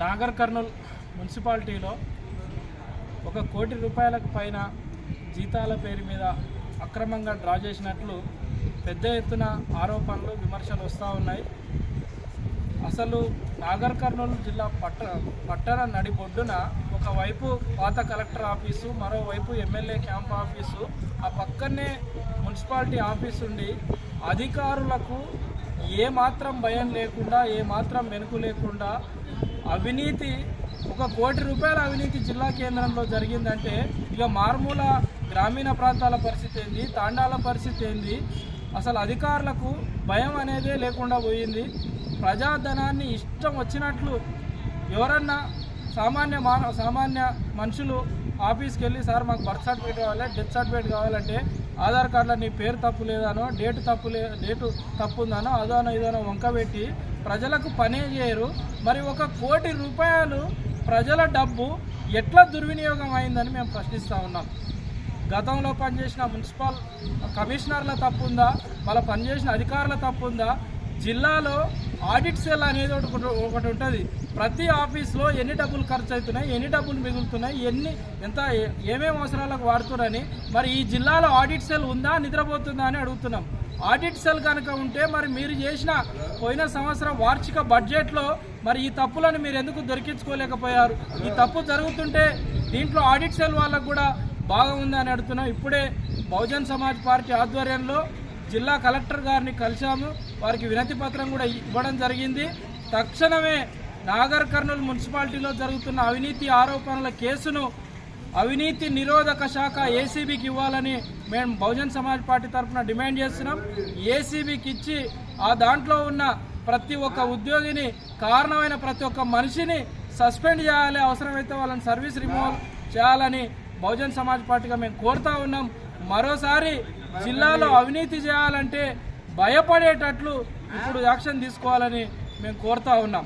నాగర్ కర్నూల్ మున్సిపాలిటీలో ఒక కోటి రూపాయలకు పైన జీతాల పేరు మీద అక్రమంగా డ్రా చేసినట్లు పెద్ద ఎత్తున ఆరోపణలు విమర్శలు వస్తూ ఉన్నాయి. అసలు నాగర్ కర్నూలు జిల్లా పట్ట పట్టణ నడిబొడ్డున ఒకవైపు పాత కలెక్టర్ ఆఫీసు మరోవైపు ఎమ్మెల్యే క్యాంప్ ఆఫీసు ఆ పక్కనే మున్సిపాలిటీ ఆఫీస్ ఉండి అధికారులకు ఏ మాత్రం భయం లేకుండా ఏ మాత్రం వెనుకు లేకుండా అవినీతి ఒక కోటి రూపాయల అవినీతి జిల్లా కేంద్రంలో జరిగిందంటే ఇక మారుమూల గ్రామీణ ప్రాంతాల పరిస్థితి ఏంది తాండాల పరిస్థితి ఏంది? అసలు అధికారులకు భయం అనేదే లేకుండా పోయింది. ప్రజాధనాన్ని ఇష్టం వచ్చినట్లు ఎవరన్నా సామాన్య మానవ సామాన్య మనుషులు ఆఫీస్కి వెళ్ళి సార్ మాకు బర్త్ సర్టిఫికేట్ కావాలి డెత్ సర్టిఫికేట్ కావాలంటే ఆధార్ కార్డులో నీ పేరు తప్పు లేదానో డేటు తప్పు లే డేటు తప్పు ఉందానో అదోనో ఇదోనో వంకబెట్టి ప్రజలకు పనే చేయరు. మరి ఒక కోటి రూపాయలు ప్రజల డబ్బు ఎట్లా దుర్వినియోగం అయిందని మేము ప్రశ్నిస్తూ ఉన్నాం. గతంలో పనిచేసిన మున్సిపల్ కమిషనర్ల తప్పు ఉందా? వాళ్ళ పనిచేసిన అధికారుల తప్పు ఉందా? జిల్లాలో ఆడిట్ సెల్ అనేది ఒకటి ఒకటి ఉంటుంది. ప్రతి ఆఫీస్లో ఎన్ని డబ్బులు ఖర్చు అవుతున్నాయి ఎన్ని డబ్బులు మిగులుతున్నాయి ఎన్ని ఎంత ఏమేమి అవసరాలకు వాడుతున్నారని మరి ఈ జిల్లాలో ఆడిట్ సెల్ ఉందా నిద్రపోతుందా అని అడుగుతున్నాం. ఆడిట్ సెల్ కనుక ఉంటే మరి మీరు చేసిన పోయిన సంవత్సరం వార్షిక బడ్జెట్లో మరి ఈ తప్పులను మీరు ఎందుకు దొరికించుకోలేకపోయారు? ఈ తప్పు జరుగుతుంటే దీంట్లో ఆడిట్ సెల్ వాళ్ళకు కూడా బాగా ఉందని అడుగుతున్నాం. ఇప్పుడే బహుజన్ సమాజ్ పార్టీ ఆధ్వర్యంలో జిల్లా కలెక్టర్ గారిని కలిశాము. వారికి వినతి పత్రం కూడా ఇవ్వడం జరిగింది. తక్షణమే నాగర్ కర్నూలు మున్సిపాలిటీలో జరుగుతున్న అవినీతి ఆరోపణల కేసును అవినీతి నిరోధక శాఖ ఏసీబీకి ఇవ్వాలని మేము బహుజన్ సమాజ్ పార్టీ తరఫున డిమాండ్ చేస్తున్నాం. ఏసీబీకి ఇచ్చి ఆ దాంట్లో ఉన్న ప్రతి ఒక్క ఉద్యోగిని కారణమైన ప్రతి ఒక్క మనిషిని సస్పెండ్ చేయాలి. అవసరమైతే వాళ్ళని సర్వీస్ రిమూవల్ చేయాలని బహుజన్ సమాజ్ పార్టీగా మేము కోరుతా ఉన్నాం. మరోసారి జిల్లాలో అవినీతి చేయాలంటే భయపడేటట్లు ఇప్పుడు యాక్షన్ తీసుకోవాలని మేము కోరుతా ఉన్నాం.